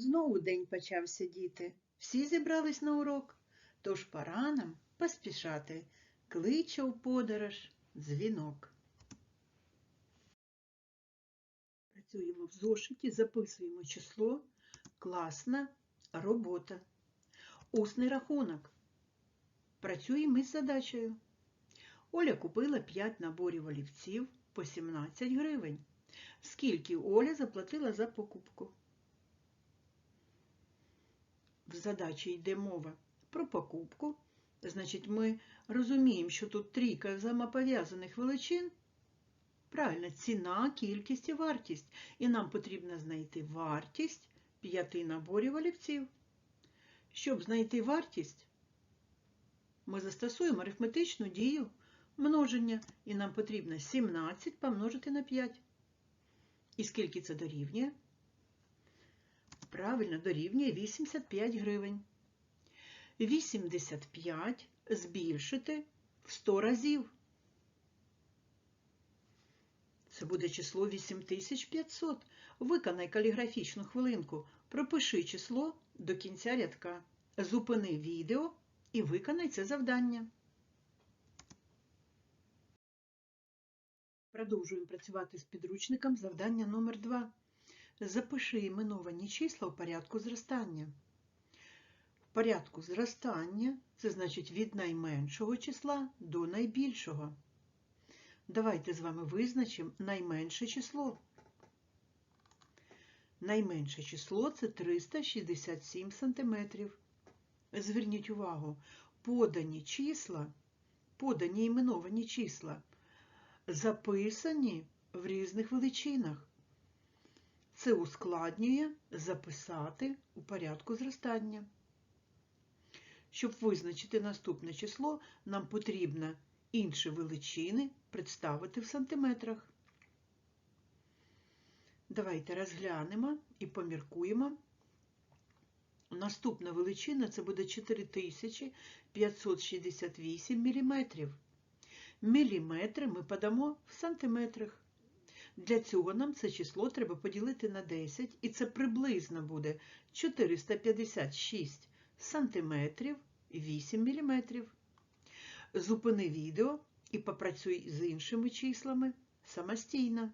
Знову день почався, діти. Всі зібрались на урок, тож пора нам поспішати. Кличе у подорож дзвінок. Працюємо в зошиті, записуємо число. Класна робота. Усний рахунок. Працюємо із задачею. Оля купила 5 наборів олівців по 17 гривень. Скільки Оля заплатила за покупку? В задачі йде мова про покупку. Значить, ми розуміємо, що тут трійка взаємопов'язаних величин. Правильно, ціна, кількість і вартість. І нам потрібно знайти вартість п'яти наборів олівців. Щоб знайти вартість, ми застосуємо арифметичну дію множення, і нам потрібно 17 помножити на 5. І скільки це дорівнює? Правильно, дорівнює 85 гривень. 85 збільшити в 100 разів. Це буде число 8500. Виконай каліграфічну хвилинку. Пропиши число до кінця рядка. Зупини відео і виконай це завдання. Продовжуємо працювати з підручником завдання номер 2 Запиши іменовані числа у порядку зростання. В порядку зростання це значить від найменшого числа до найбільшого. Давайте з вами визначимо найменше число. Найменше число це 367 см. Зверніть увагу, подані числа, подані іменовані числа записані в різних величинах. Це ускладнює записати у порядку зростання. Щоб визначити наступне число, нам потрібно інші величини представити в сантиметрах. Давайте розглянемо і поміркуємо. Наступна величина це буде 4568 мм. Міліметри ми подамо в сантиметрах. Для цього нам це число треба поділити на 10, і це приблизно буде 456 сантиметрів 8 міліметрів. Зупини відео і попрацюй з іншими числами самостійно.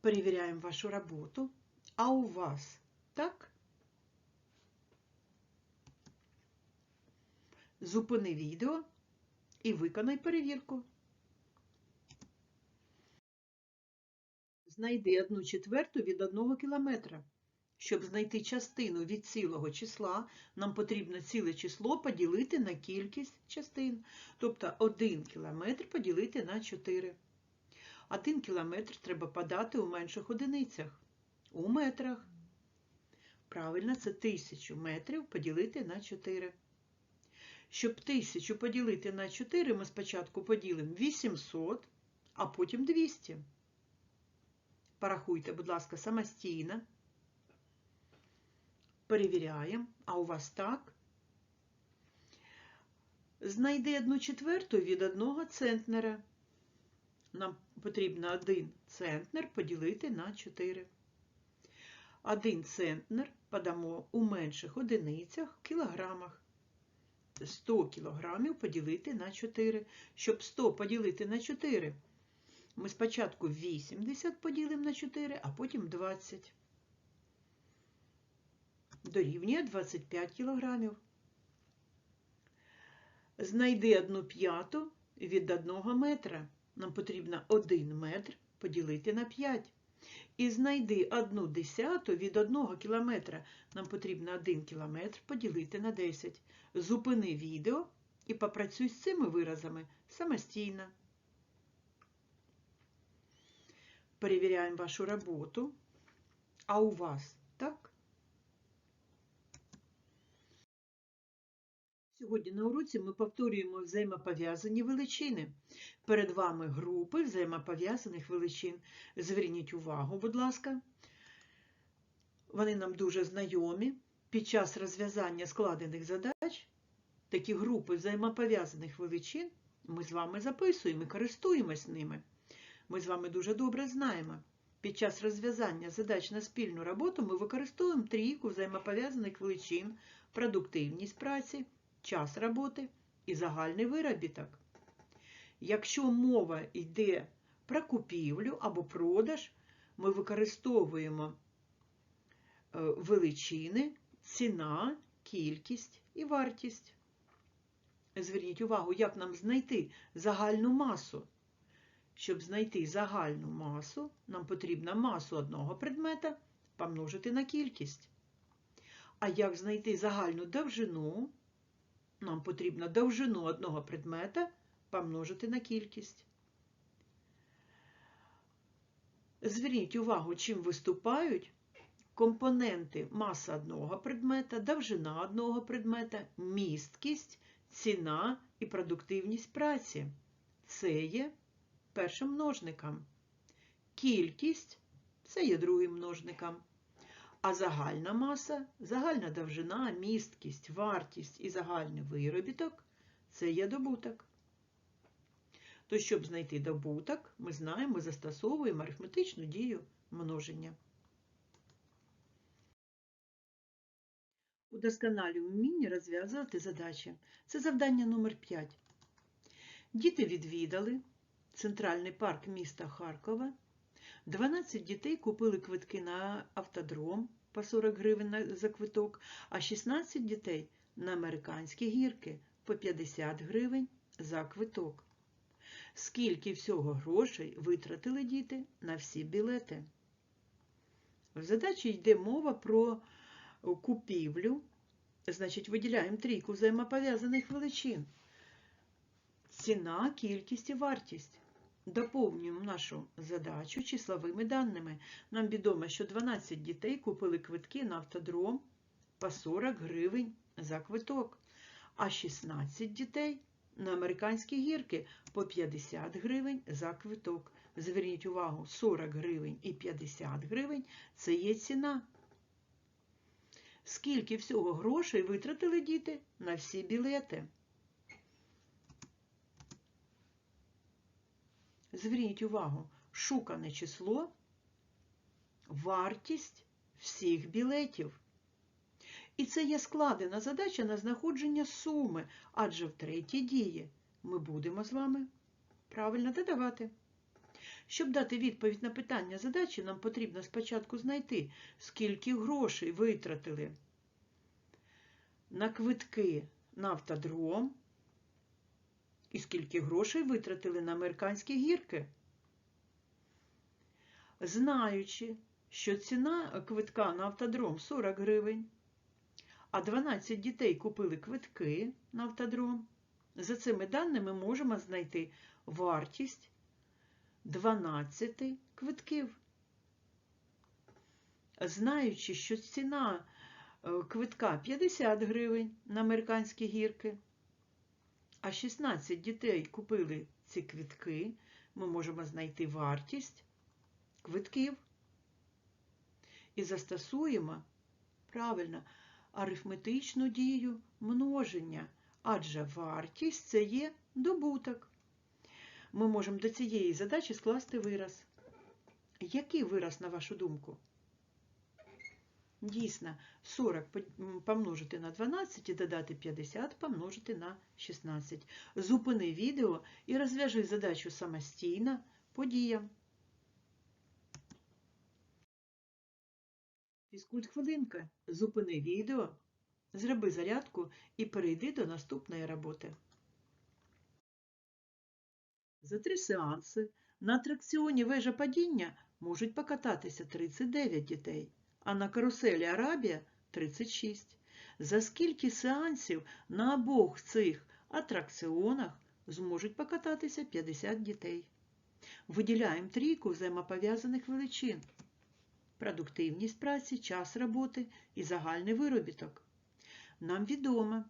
Перевіряємо вашу роботу. А у вас так? Зупини відео і виконай перевірку. Знайди одну четверту від одного кілометра. Щоб знайти частину від цілого числа, нам потрібно ціле число поділити на кількість частин. Тобто 1 кілометр поділити на 4. 1 кілометр треба подати у менших одиницях. У метрах. Правильно, це 1000 метрів поділити на 4. Щоб 1000 поділити на 4, ми спочатку поділимо 800, а потім 200. Порахуйте, будь ласка, самостійно. Перевіряємо, а у вас так. Знайди одну четверту від одного центнера. Нам потрібно 1 центнер поділити на 4. 1 центнер подамо у менших одиницях в кілограмах. 100 кілограмів поділити на 4. Щоб 100 поділити на 4, ми спочатку 80 поділимо на 4, а потім 20. Дорівнює 25 кілограмів. Знайди 1 п'яту від 1 метра. Нам потрібно 1 метр поділити на 5. І знайди одну десяту від 1 кілометра. Нам потрібно 1 кілометр поділити на 10. Зупини відео і попрацюй з цими виразами самостійно. Перевіряємо вашу роботу. А у вас так? Сьогодні на уроці ми повторюємо взаємопов'язані величини. Перед вами групи взаємопов'язаних величин. Зверніть увагу, будь ласка. Вони нам дуже знайомі. Під час розв'язання складених задач такі групи взаємопов'язаних величин ми з вами записуємо і користуємось ними. Ми з вами дуже добре знаємо. Під час розв'язання задач на спільну роботу ми використовуємо трійку взаємопов'язаних величин, продуктивність праці, час роботи і загальний виробіток. Якщо мова йде про купівлю або продаж, ми використовуємо е, величини, ціна, кількість і вартість. Зверніть увагу, як нам знайти загальну масу. Щоб знайти загальну масу, нам потрібно масу одного предмета помножити на кількість. А як знайти загальну довжину, нам потрібно довжину одного предмета помножити на кількість. Зверніть увагу, чим виступають компоненти маса одного предмета, довжина одного предмета, місткість, ціна і продуктивність праці. Це є першим множником. Кількість це є другим множником. А загальна маса, загальна довжина, місткість, вартість і загальний виробіток це є добуток. То, щоб знайти добуток, ми знаємо, застосовуємо арифметичну дію множення. Удосконалюй вміння розв'язувати задачі. Це завдання номер 5. Діти відвідали Центральний парк міста Харкова. 12 дітей купили квитки на автодром по 40 гривень за квиток, а 16 дітей на американські гірки по 50 гривень за квиток. Скільки всього грошей витратили діти на всі білети? В задачі йде мова про купівлю, значить, виділяємо трійку взаємопов'язаних величин. Ціна, кількість і вартість. Доповнюємо нашу задачу числовими даними. Нам відомо, що 12 дітей купили квитки на автодром по 40 гривень за квиток, а 16 дітей на американські гірки по 50 гривень за квиток. Зверніть увагу, 40 гривень і 50 гривень це є ціна. Скільки всього грошей витратили діти на всі білети? Зверніть увагу, шукане число, вартість всіх білетів. І це є складена задача на знаходження суми, адже в третій дії ми будемо з вами правильно додавати. Щоб дати відповідь на питання задачі, нам потрібно спочатку знайти, скільки грошей витратили на квитки на автодром і скільки грошей витратили на американські гірки. Знаючи, що ціна квитка на автодром 40 гривень, а 12 дітей купили квитки на автодром, за цими даними можемо знайти вартість 12 квитків. Знаючи, що ціна е, квитка 50 гривень на американські гірки, а 16 дітей купили ці квитки, ми можемо знайти вартість квитків і застосуємо правильно арифметичну дію множення, адже вартість це є добуток. Ми можемо до цієї задачі скласти вираз. Який вираз, на вашу думку? Дійсно, 40 помножити на 12 і додати 50 помножити на 16. Зупини відео і розв'яжи задачу самостійно по діям. Фізкульт хвилинка. Зупини відео, зроби зарядку і перейди до наступної роботи. За три сеанси на атракціоні вежа падіння можуть покататися 39 дітей а на каруселі Арабія 36. За скільки сеансів на обох цих атракціонах зможуть покататися 50 дітей? Виділяємо трійку взаємопов'язаних величин. Продуктивність праці, час роботи і загальний виробіток. Нам відомо,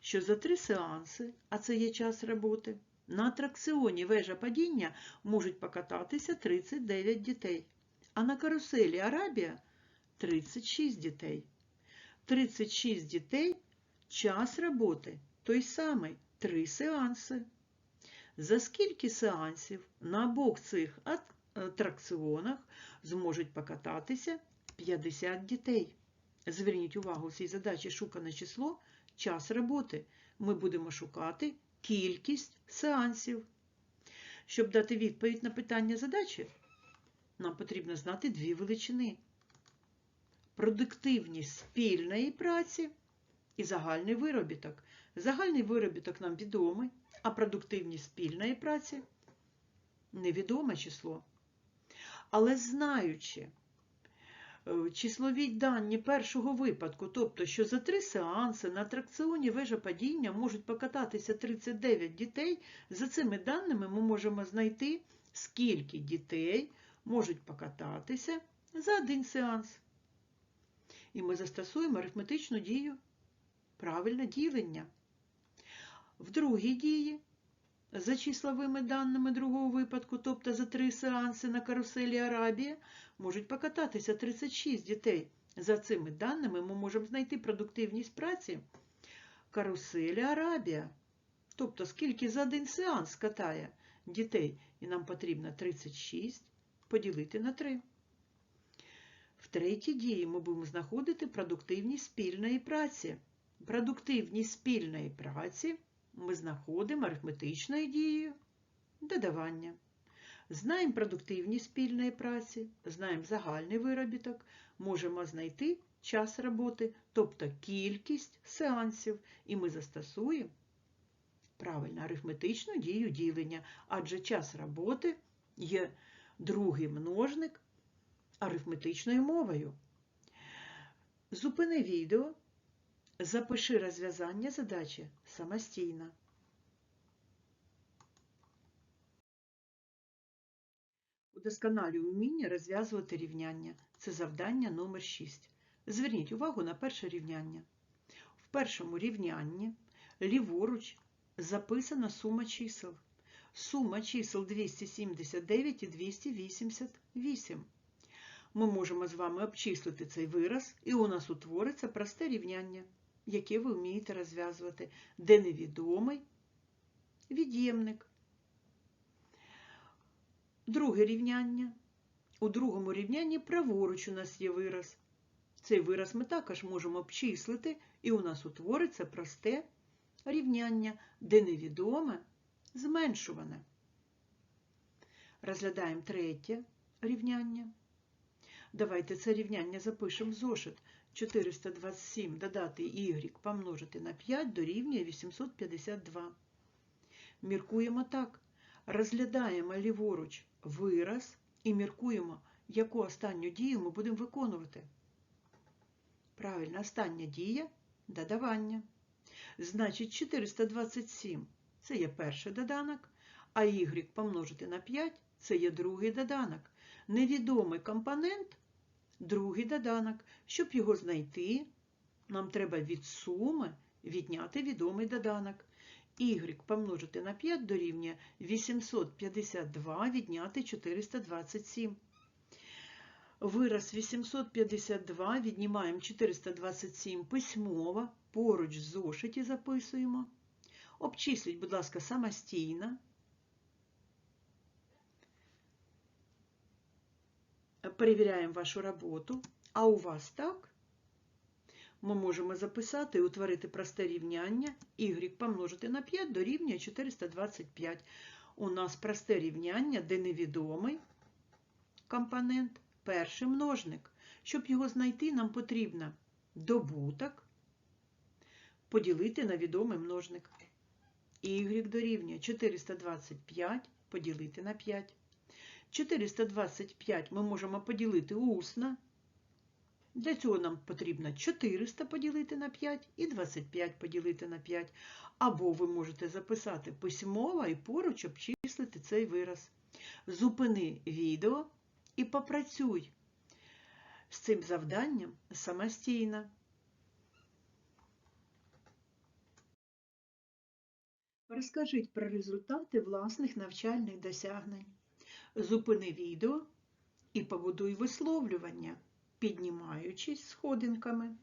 що за три сеанси, а це є час роботи, на атракціоні вежа падіння можуть покататися 39 дітей, а на каруселі Арабія 36 дітей. 36 дітей час роботи той самий 3 сеанси. за скільки сеансів на обох цих атракціонах зможуть покататися 50 дітей. Зверніть увагу, в цій задачі шукане число, час роботи. Ми будемо шукати кількість сеансів. Щоб дати відповідь на питання задачі, нам потрібно знати дві величини. Продуктивність спільної праці і загальний виробіток. Загальний виробіток нам відомий, а продуктивність спільної праці невідоме число. Але знаючи е, числові дані першого випадку, тобто, що за три сеанси на атракціоні вежа падіння можуть покататися 39 дітей, за цими даними ми можемо знайти, скільки дітей можуть покататися за один сеанс. І ми застосуємо арифметичну дію правильне ділення. В другій дії за числовими даними другого випадку, тобто за три сеанси на каруселі Арабія, можуть покататися 36 дітей. За цими даними ми можемо знайти продуктивність праці каруселі Арабія. Тобто, скільки за один сеанс катає дітей, і нам потрібно 36 поділити на 3. В третій дії ми будемо знаходити продуктивність спільної праці. Продуктивність спільної праці ми знаходимо арифметичною дією додавання. Знаємо продуктивність спільної праці, знаємо загальний виробіток, можемо знайти час роботи, тобто кількість сеансів, і ми застосуємо правильно арифметичну дію ділення, адже час роботи є другий множник арифметичною мовою. Зупини відео, запиши розв'язання задачі самостійно. Удосконалюй вміння розв'язувати рівняння. Це завдання номер 6. Зверніть увагу на перше рівняння. В першому рівнянні ліворуч записана сума чисел. Сума чисел 279 і 288. Ми можемо з вами обчислити цей вираз, і у нас утвориться просте рівняння, яке ви вмієте розв'язувати, де невідомий від'ємник. Друге рівняння. У другому рівнянні праворуч у нас є вираз. Цей вираз ми також можемо обчислити, і у нас утвориться просте рівняння, де невідоме зменшуване. Розглядаємо третє рівняння. Давайте це рівняння запишемо в зошит. 427 додати y помножити на 5 дорівнює 852. Міркуємо так. Розглядаємо ліворуч вираз і міркуємо, яку останню дію ми будемо виконувати. Правильно, остання дія додавання. Значить, 427 це є перший доданок, а y помножити на 5 це є другий доданок. Невідомий компонент другий доданок. Щоб його знайти, нам треба від суми відняти відомий доданок. Y помножити на 5 дорівнює 852 відняти 427. Вираз 852 віднімаємо 427 письмово, поруч в зошиті записуємо. Обчисліть, будь ласка, самостійно. Перевіряємо вашу роботу. А у вас так? Ми можемо записати і утворити просте рівняння y помножити на 5 дорівнює 425. У нас просте рівняння, де невідомий компонент, перший множник. Щоб його знайти, нам потрібно добуток поділити на відомий множник. y дорівнює 425 поділити на 5. 425 ми можемо поділити усно. Для цього нам потрібно 400 поділити на 5 і 25 поділити на 5. Або ви можете записати письмово і поруч обчислити цей вираз. Зупини відео і попрацюй з цим завданням самостійно. Розкажіть про результати власних навчальних досягнень. Зупини відео і побудуй висловлювання, піднімаючись сходинками.